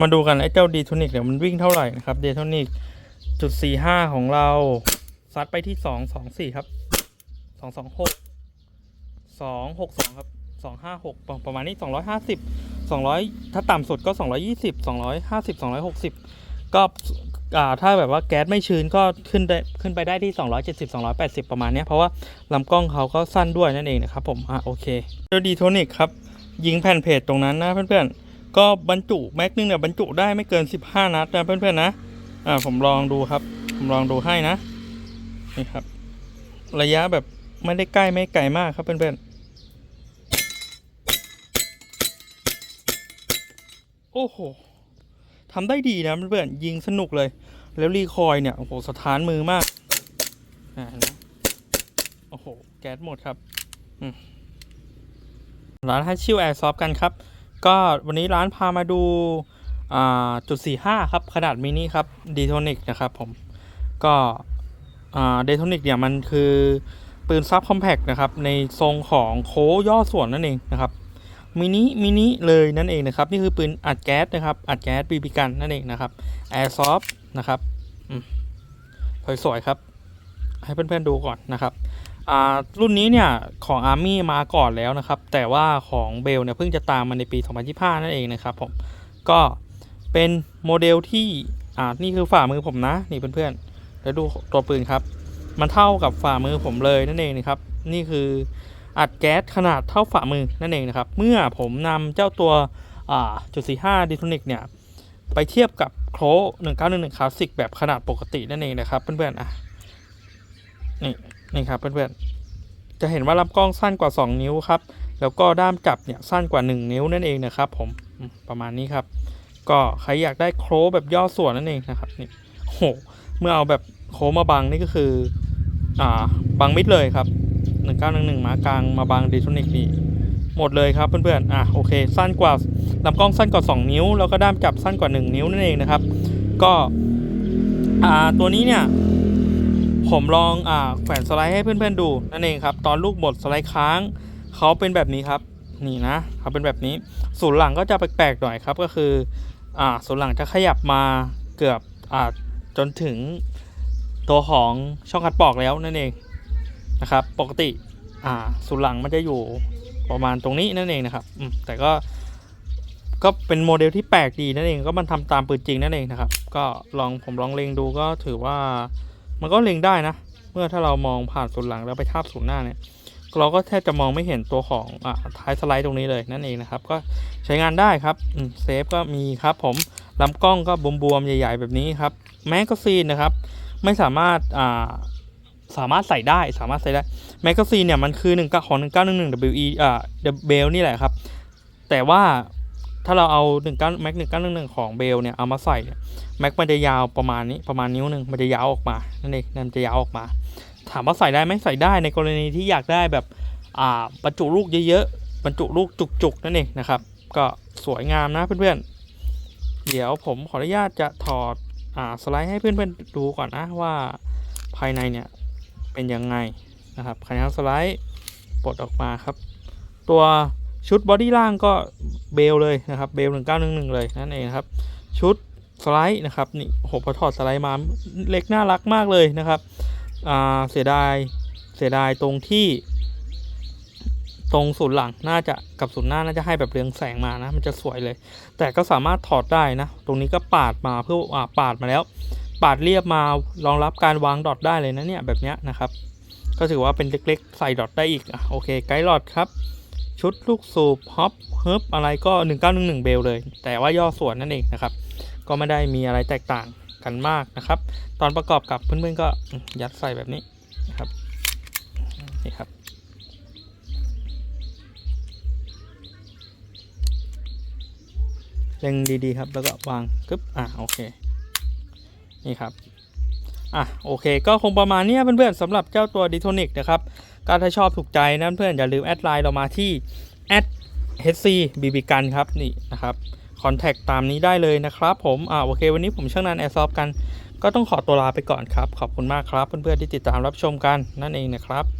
มาดูกันไอ้เจ้าดีโทนิกเนี่ยมันวิ่งเท่าไหร่นะครับเดโทนิกจุดสี่ห้าของเราซัดไปที่สองสองสี่ครับสองสองหกสองหกสองครับสองห้าหกประมาณนี้สองร้อยห้าสิบสองร้อยถ้าต่ำสุดก็สองร้อยยี่สิบสองร้อยห้าสิบสองร้อยหกสิบก็อ่าถ้าแบบว่าแก๊สไม่ชื้นก็ขึ้นได้ขึ้นไปได้ที่สองร้อยเจ็ดสิบสองร้อยแปดสิบประมาณนี้เพราะว่าลำกล้องเขาก็สั้นด้วยนั่นเองนะครับผม อะโอเคเจ้าดีโทนิกครับ ยิงแผ่นเพจตรงนั้นนะเพื่อนๆ ก็บรรจุแม็กนึงเนี่ยบรรจุได้ไม่เกิน 15 นัดนะเพื่อนๆนะ อ่าผมลองดูครับ ผมลองดูให้นะ นี่ครับ ระยะแบบไม่ได้ใกล้ไม่ไกลมากครับเพื่อนๆ โอ้โหทำได้ดีนะเพื่อนๆยิงสนุกเลย แล้วรีคอยเนี่ยโอ้โหสถานมือมากอ่าโอ้โห แก๊สหมดครับร้านฮัชชิวแอร์ซอฟกันครับ ก็วันนี้ร้านพามาดูจุดสี่ห้าครับ ขนาดมินิครับดีโทนิกนะครับผม ก็เดโทนิกเนี่ยมันคือปืนซับคอมแพกนะครับ ในทรงของโค้ย่อส่วนนั่นเองนะครับมินิมินิเลยนั่นเองนะครับ นี่คือปืนอัดแก๊สนะครับ อัดแก๊สบีบีกันนั่นเองนะครับแอร์ซอฟนะครับสวยๆครับ ให้เพื่อนๆดูก่อนนะครับ รุ่นนี้เนี่ยของ Army มาก่อนแล้วนะครับ แต่ว่าของเบลเนี่ยเพิ่งจะตามมาในปี 2025 นั่นเองนะครับผม ก็เป็นโมเดลที่อ่านี่คือฝ่ามือผมนะ นี่เพื่อนๆแล้วดูตัวปืนครับ มันเท่ากับฝ่ามือผมเลยนั่นเองนะครับ นี่คืออัดแก๊สขนาดเท่าฝ่ามือนั่นเองนะครับ เมื่อผมนำเจ้าตัวอ่าจุด45ดิทนิกเนี่ยไปเทียบกับโคร1911คลาสสิกแบบขนาดปกตินั่นเองนะครับเพื่อนๆอะนี่ นี่ครับเพื่อนๆ จะเห็นว่าลำกล้องสั้นกว่า 2 นิ้วครับ แล้วก็ด้ามจับเนี่ยสั้นกว่า 1 นิ้วนั่นเองนะครับ ผมประมาณนี้ครับ ก็ใครอยากได้โครแบบย่อส่วนนั่นเองนะครับนี่โอ้โหเมื่อเอาแบบโครมาบังนี่ก็คืออ่าบังมิดเลยครับ1911มากลางมาบังดิทอนิกนี่หมดเลยครับเพื่อนๆ อะโอเค สั้นกว่าลำกล้องสั้นกว่า 2 นิ้ว แล้วก็ด้ามจับสั้นกว่า 1 นิ้วนั่นเองนะครับ ก็อ่าตัวนี้เนี่ย ผมลองอ่าแขวนสไลด์ให้เพื่อนๆดูนั่นเองครับ ตอนลูกบดสไลด์ค้างเขาเป็นแบบนี้ครับนี่นะเขาเป็นแบบนี้ศูนย์หลังก็จะแปลกๆหน่อยครับก็คืออ่าศูนย์หลังจะขยับมาเกือบอ่าจนถึงตัวของช่องคัดปอกแล้วนั่นเองนะครับ ปกติอ่าศูนย์หลังมันจะอยู่ประมาณตรงนี้นั่นเองนะครับแต่ก็ก็เป็นโมเดลที่แปลกดีนั่นเองก็มันทำตามปืนจริงนั่นเองนะครับ ก็ลองผมลองเล็งดูก็ถือว่า มันก็เล็งได้นะ เมื่อถ้าเรามองผ่านศูนย์หลังแล้วไปทาบศูนย์หน้าเนี่ย เราก็แทบจะมองไม่เห็นตัวของอ่าท้ายสไลด์ตรงนี้เลยนั่นเองนะครับ ก็ใช้งานได้ครับเซฟก็มีครับผมลำกล้องก็บวมๆใหญ่ ๆ แบบนี้ครับแมกกาซีนนะครับ ไม่สามารถอ่าสามารถใส่ได้สามารถใส่ได้แมกกาซีนเนี่ยมันคือ1ของ1911 WE อ่าเบลนี่แหละครับ แต่ว่า ถ้าเราเอา19แม็ก1911ของเบลเนี่ยเอามาใส่เนี่ยแม็กมันจะยาวประมาณนี้ประมาณนิ้วหนึ่งมันจะยาวออกมานั่นเองมันจะยาวออกมา ถามว่าใส่ได้ไหมใส่ได้ในกรณีที่อยากได้แบบอ่าบรรจุลูกเยอะๆบรรจุลูกจุกๆนั่นเองนะครับก็สวยงามนะเพื่อนๆ เดี๋ยวผมขออนุญาตจะถอดอ่าสไลด์ให้เพื่อนๆดูก่อนนะว่าภายในเนี่ยเป็นยังไงนะครับขยับสไลด์ปลดออกมาครับ ตัว ชุดบอดี้ล่างก็เบลเลยนะครับเบล1911เก้าหนึ่งหนึ่งเลยนั่นเองครับ ชุดสไลด์นะครับนี่โหพอถอดสไลด์มาเล็กน่ารักมากเลยนะครับอ่าเสียดายเสียดายตรงที่ ตรงศูนย์หลังน่าจะกับศูนย์หน้าน่าจะให้แบบเรืองแสงมานะมันจะสวยเลย แต่ก็สามารถถอดได้นะ ตรงนี้ก็ปาดมาเพื่ออ่าปาดมาแล้ว ปาดเรียบมารองรับการวางดอทได้เลยนะเนี่ยแบบเนี้ยนะครับ ก็ถือว่าเป็นเล็กๆใส่ดอทได้อีกอโอเคไกด์หลอดครับ ชุดลูกสูบฮอปเฮิบอะไรก็ 1911 เบลเลย แต่ว่าย่อส่วนนั่นเองนะครับ ก็ไม่ได้มีอะไรแตกต่างกันมากนะครับ ตอนประกอบกับเพื่อนๆก็ยัดใส่แบบนี้นะครับนี่ครับเล็งดีๆครับแล้วก็วางกึ๊บอะโอเค นี่ครับ อะโอเคก็คงประมาณนี้เพื่อนๆสำหรับเจ้าตัวดิโทนิกนะครับก็ถ้าชอบถูกใจนะเพื่อนอย่าลืมแอดไลน์เรามาที่ hc bb กันครับนี่นะครับคอนแทคตามนี้ได้เลยนะครับผมอ่าโอเค วันนี้ผมช่างนันแอร์ซอฟกัน ก็ต้องขอตัวลาไปก่อนครับ ขอบคุณมากครับ เพื่อนๆที่ติดตามรับชมกันนั่นเองนะครับ